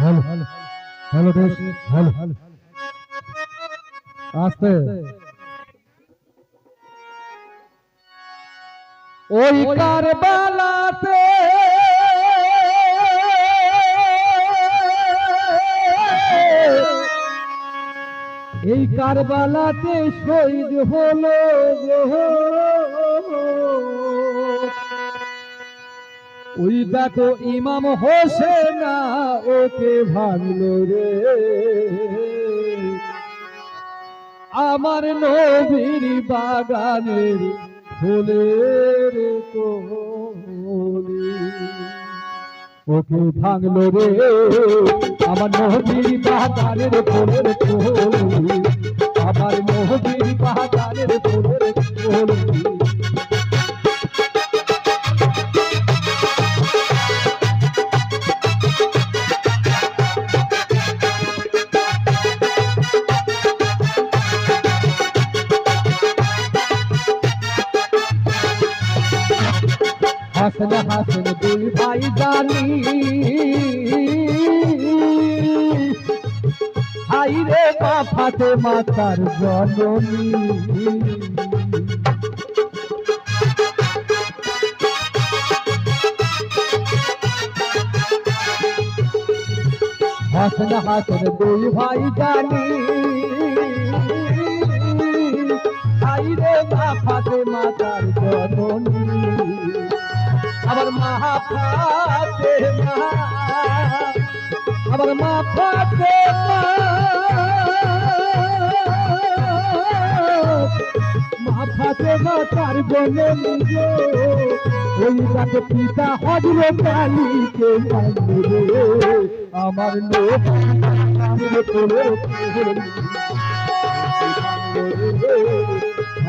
Hello hello দেশ hello আস্তে ওই কারবালাতে এই কারবালাতে শহীদ হলো গো। ওই দেখো ইমাম হোসেন, ওকে ভাঙলো রে। আমার নবীর বাগানের ফুলের কলি ওকে ভাঙলো রে। আমার নবীর বাগানের ফুলের কলি আমার নবীর বাগানের ফুলের কলি হাসন হাসন দুই ভাই জানি। হাই রে মা ফাতে মাতার জননী। হাসন হাসন দুই ভাই জানি। আমার মা। ফাতে মা। আমার মা ফাতে মা মা তার জন্য নিজে পিতা হজর কালীকে মানবে আমার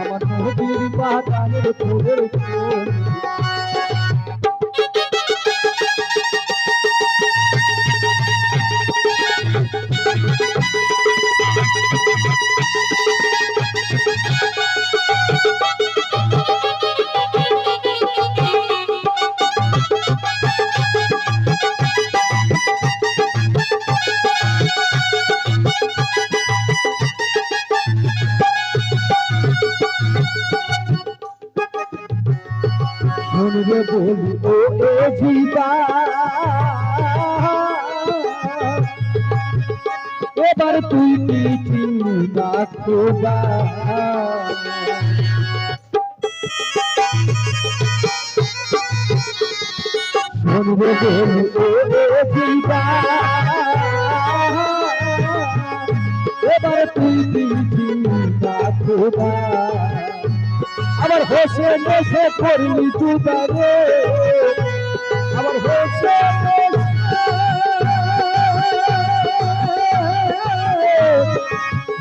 আমার নদীর বাগানের ফুলের শুনবে বলি, ও এ জিবা। এবার তুই কি চিন্তা খোদা। শুনবে বলি, ও এ জিবা। এবার তুই কি খোদা। আবার হোসে নেশে করলি জুদারে আবার হোসে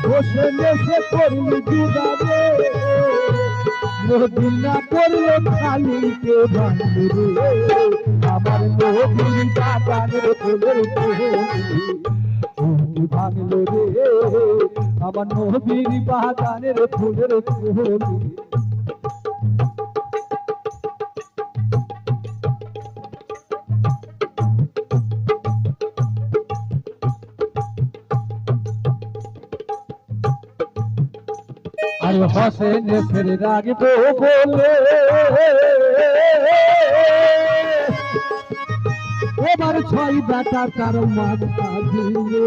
হোসে নেশে করলি জুদারে নদী না করলে খালি কে ভাঙবে আমার নদীর বাগানের ফুলের ফুল ভাঙলো রে। আমার নদীর বাগানের ফুলের ফুল আর হোসেন ফের রাখব বলে। এবার ছয় বেটা তার মাথা দিলে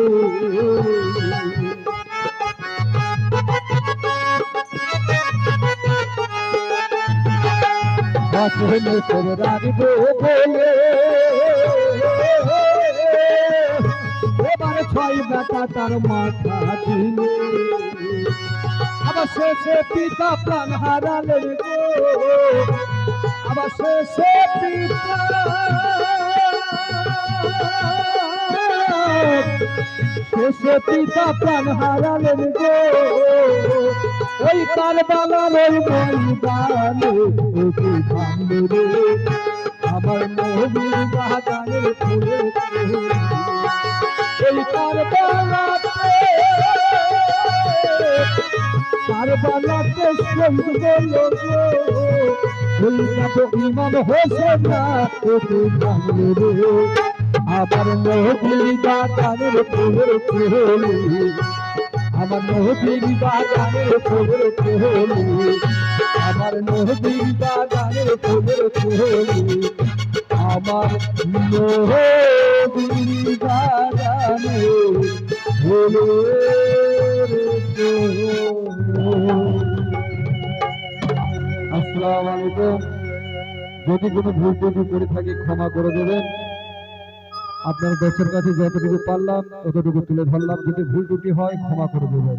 হোসেন ফের রাখব বলে। ছয় বেটা তার মাথা দিলে আবার শেষে পিতা প্রাণ হারালেন গো। আবার শেষে পিতা শেষে পিতা প্রাণ হারালেন গো। ওই কারবালার ওই ময়দানে ওকে ভাঙলো আমার নবীর বাগানের ফুলে ওই কারবালাতে কারবালাতে গো ওই তো ইমাম হোসেন না ও ওকে ভাঙলো রে? আমার নদীর বাগানের ফুলের ফুলি আমার নদীর বাগানের ফুলের ফুলি আমার নদীর বাগানের ফুলের ফুলি আমার নদীর বাগানের ফুলের যদি কোনো ভুল ত্রুটি করে থাকি, ক্ষমা করে দেবেন। আপনার দেশের কাছে যতটুকু পারলাম, ততটুকু তুলে ধরলাম। যদি ভুল ত্রুটি হয়, ক্ষমা করে দেবেন।